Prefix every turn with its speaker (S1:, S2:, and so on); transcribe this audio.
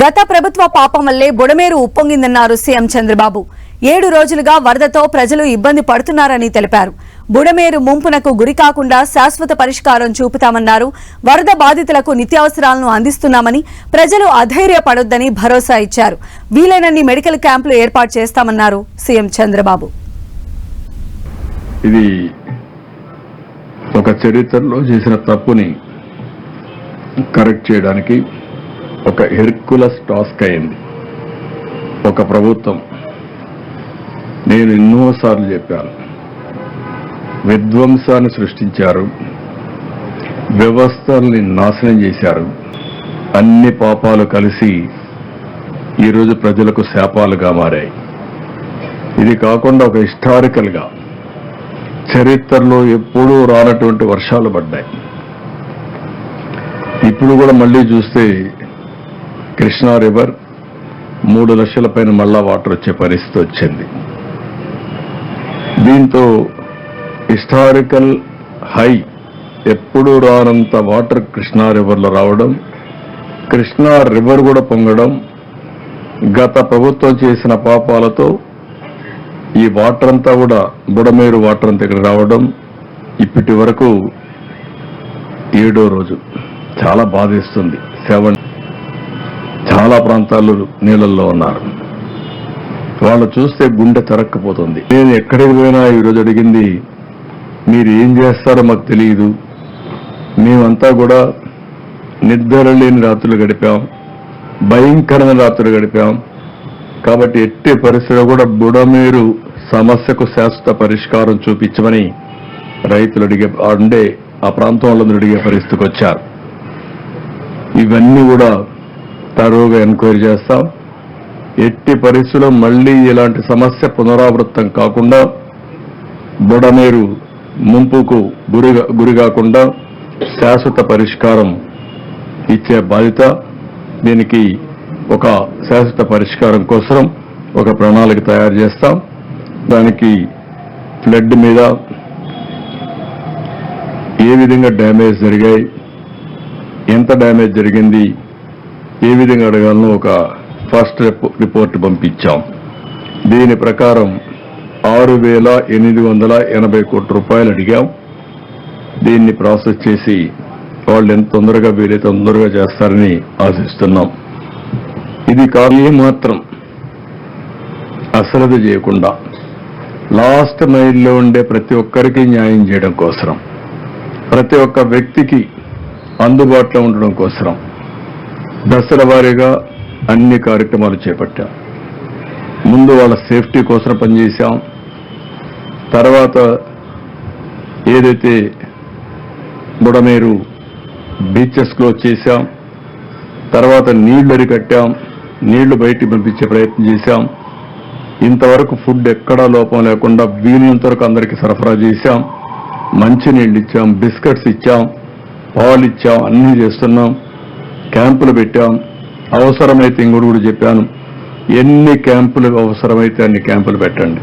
S1: గత ప్రభుత్వ పాపం వల్లే బుడమేరు ఉప్పొంగిందన్నారు సీఎం చంద్రబాబు. ఏడు రోజులుగా వరదతో ప్రజలు ఇబ్బంది పడుతున్నారని తెలిపారు. బుడమేరు ముంపునకు గురి కాకుండా శాశ్వత పరిష్కారం చూపుతామన్నారు. వరద బాధితులకు నిత్యావసరాలను అందిస్తున్నామని ప్రజలు అధైర్యపడొద్దని భరోసా ఇచ్చారు. వీలైనన్ని మెడికల్ క్యాంపులు ఏర్పాటు చేస్తామన్నారు సీఎం చంద్రబాబు.
S2: ఇది ఒక చరిత్రలో చేసిన తప్పుని కరెక్ట్ చేయడానికి ఒక హెర్కులస్ టాస్క్ అయింది. ఒక ప్రభుత్వం. నేను ఎన్నోసార్లు చెప్పాను. విధ్వంసాన్ని సృష్టించారు. వ్యవస్థల్ని నాశనం చేశారు. అన్ని పాపాలు కలిసి ఈరోజు ప్రజలకు శాపాలుగా మారాయి. ఇది కాకుండా ఒక హిస్టారికల్గా చరిత్రలో ఎప్పుడూ రానటువంటి వర్షాలు పడ్డాయి. ఇప్పుడు కూడా మళ్ళీ చూస్తే కృష్ణా రివర్ మూడు లక్షల పైన మళ్ళా వాటర్ వచ్చే పరిస్థితి వచ్చింది. దీంతో హిస్టారికల్ హై ఎప్పుడూ రానంత వాటర్ కృష్ణా రివర్లో రావడం కృష్ణా రివర్ కూడా పొంగడం గత ప్రభుత్వం చేసిన పాపాలతో ఈ వాటర్ అంతా కూడా బుడమేరు వాటర్ అంతా ఇక్కడ రావడం ఇప్పటి వరకు ఏడో రోజు. చాలా బాధిస్తుంది. సెవెన్ చాలా ప్రాంతాల్లో నీళ్ళల్లో ఉన్నారు. వాళ్ళు చూస్తే గుండె తరక్కపోతుంది. నేను ఎక్కడికి పోయినా ఈరోజు అడిగింది మీరు ఏం చేస్తారో మాకు తెలియదు మేమంతా కూడా నిద్ర లేని రాత్రులు గడిపాం. భయంకరమైన రాత్రులు గడిపాం. కాబట్టి ఎట్టి పరిస్థితిలో కూడా బుడమేరు సమస్యకు శాశ్వత పరిష్కారం చూపించమని రైతులు అడిగే ఉండే ఆ ప్రాంతంలో అడిగే పరిస్థితికి వచ్చారు. ఇవన్నీ కూడా తరువుగా ఎంక్వైరీ చేస్తాం. ఎట్టి పరిస్థితుల్లో మళ్ళీ ఇలాంటి సమస్య పునరావృత్తం కాకుండా బుడమేరు ముంపుకు గురి గురి కాకుండా శాశ్వత పరిష్కారం ఇచ్చే బాధ్యత దీనికి ఒక శాశ్వత పరిష్కారం కోసం ఒక ప్రణాళిక తయారు చేస్తాం. దానికి ఫ్లడ్ మీద ఏ విధంగా డ్యామేజ్ జరిగాయి ఎంత డ్యామేజ్ జరిగింది ఏ విధంగా అడగాలనో ఒక ఫస్ట్ రిపో- రిపోర్ట్ పంపించాం. దీని ప్రకారం ఆరు వేల ఎనిమిది వందల ఎనభై కోట్ల రూపాయలు అడిగాం. దీన్ని ప్రాసెస్ చేసి వాళ్ళు ఎంత తొందరగా వీలైతే తొందరగా చేస్తారని ఆశిస్తున్నాం. ఇది కాదు మాత్రం అసలది చేయకుండా లాస్ట్ మైల్లో ఉండే ప్రతి ఒక్కరికి న్యాయం చేయడం కోసం ప్రతి ఒక్క వ్యక్తికి అందుబాటులో ఉండడం కోసం దశల వారీగా అన్ని కార్యక్రమాలు చేపట్టాం. ముందు వాళ్ళ సేఫ్టీ కోసం పనిచేశాం. తర్వాత ఏదైతే బుడమేరు బీచెస్ క్లోజ్ చేశాం. తర్వాత నీళ్ళు అరికట్టాం నీళ్ళు బయటికి పంపించే ప్రయత్నం చేశాం. ఇంతవరకు ఫుడ్ ఎక్కడా లోపం లేకుండా వీలైనంత వరకు అందరికీ సరఫరా చేశాం. మంచినీళ్ళు ఇచ్చాం బిస్కెట్స్ ఇచ్చాం పాలు ఇచ్చాం అన్నీ చేస్తున్నాం. క్యాంపులు పెట్టాం. అవసరమైతే ఇంకోటి కూడా చెప్పాను. ఎన్ని క్యాంపులు అవసరమైతే అన్ని క్యాంపులు పెట్టండి.